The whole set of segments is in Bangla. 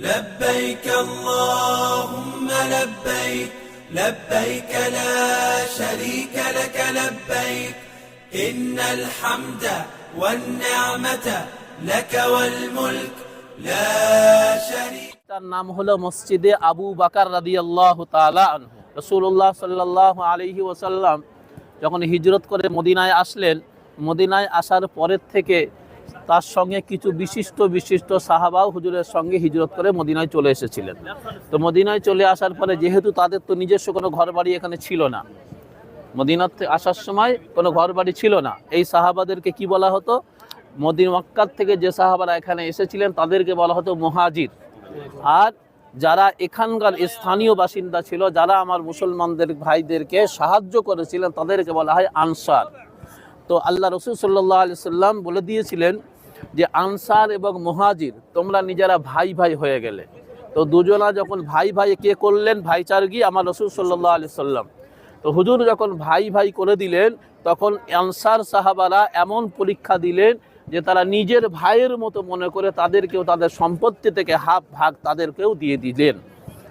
لبيك اللهم لبيك لبيك لا شريك لك لبيك إن الحمد والنعمة لك والملك لا شريك তার নাম হলো মসজিদে আবু বাকার রাদিয়াল্লাহ তাআলা আনহু রসুল্লাহ সাল্লাহ আলহি ওসাল্লাম যখন হিজরত করে মদিনায় আসলেন মদিনায় আসার পরের থেকে তার সঙ্গে কিছু বিশিষ্ট বিশিষ্ট সাহাবাও হুজুরের সঙ্গে হিজরত করে মদিনায় চলে এসেছিলেন। তো মদিনায় চলে আসার পরে যেহেতু তাদের তো নিজস্ব কোনো ঘর বাড়ি এখানে ছিল না, মদিনাতে আসার সময় কোনো ঘর বাড়ি ছিল না। এই সাহাবাদেরকে কি বলা হতো? মদিন মক্কার থেকে যে সাহাবারা এখানে এসেছিলেন তাদেরকে বলা হতো মুহাজির। আর যারা এখানকার স্থানীয় বাসিন্দা ছিল, যারা আমার মুসলমানদের ভাইদেরকে সাহায্য করেছিলেন, তাদেরকে বলা হয় আনসার। তো আল্লাহ রসুল সাল্লাহ আলি সাল্লাম বলে দিয়েছিলেন যে আনসার এবং মুহাজির তোমরা নিজেরা ভাই ভাই হয়ে গেলে। তো দুজনা যখন ভাই ভাই কে করলেন ভাইচারগি আমার রসুল সাল্লাহ আলি সাল্লাম। তো হুজুর যখন ভাই ভাই করে দিলেন, তখন আনসার সাহাবারা এমন পরীক্ষা দিলেন যে তারা নিজের ভাইয়ের মতো মনে করে তাদেরকেও তাদের সম্পত্তি থেকে হাফ ভাগ তাদেরকেও দিয়ে দিলেন।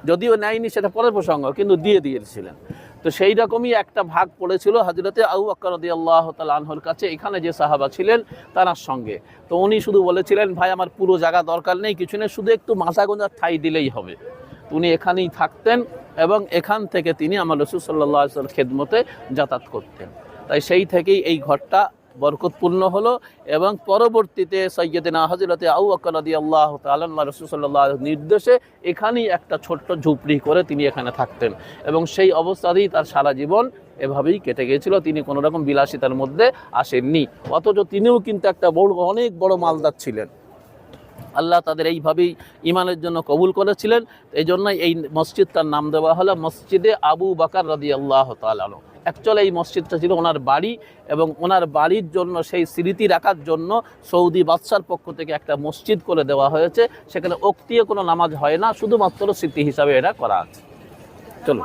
যদিও নেয়নি সেটা পরের প্রসঙ্গ, কিন্তু দিয়ে দিয়েছিলেন। তো সেই রকমই একটা ভাগ পড়েছিল হাজরতে আউ আকরদি আল্লাহ তালহর কাছে। এখানে যে সাহাবা ছিলেন, তার সঙ্গে। তো উনি শুধু বলেছিলেন, ভাই, আমার পুরো জায়গা দরকার নেই, কিছু নেই, শুধু একটু মাথা গোঁজার ঠাই দিলেই হবে। উনি এখানেই থাকতেন এবং এখান থেকে তিনি আমার রসুল সাল্লাহ খেদমতে যাতায়াত করতেন। তাই সেই থেকেই এই ঘরটা বরকতপূর্ণ হলো এবং পরবর্তীতে সৈয়দিনা হজরতে আউ আকালদি আল্লাহ তাল্লাহ রসুল্লাহ নির্দেশে এখানেই একটা ছোট্ট ঝুপড়ি করে তিনি এখানে থাকতেন। এবং সেই অবস্থাতেই তার সারা জীবন এভাবেই কেটে গিয়েছিল, তিনি কোনোরকম বিলাসিতার মধ্যে আসেননি। অথচ তিনিও কিন্তু একটা বড়, অনেক বড় মালদার ছিলেন। আল্লাহ তাদের এইভাবেই ইমানের জন্য কবুল করেছিলেন। এই জন্যই এই মসজিদটার নাম দেওয়া হলো মসজিদে আবু বাকার রদি আল্লাহ তালানো অ্যাকচুয়ালি এই মসজিদটা ছিল ওনার বাড়ি এবং ওনার বাড়ির জন্য, সেই স্মৃতি রাখার জন্য সৌদি বাদশার পক্ষ থেকে একটা মসজিদ করে দেওয়া হয়েছে। সেখানে অক্তিয়ে কোনো নামাজ হয় না, শুধুমাত্র স্মৃতি হিসাবে এটা করা আছে। চলো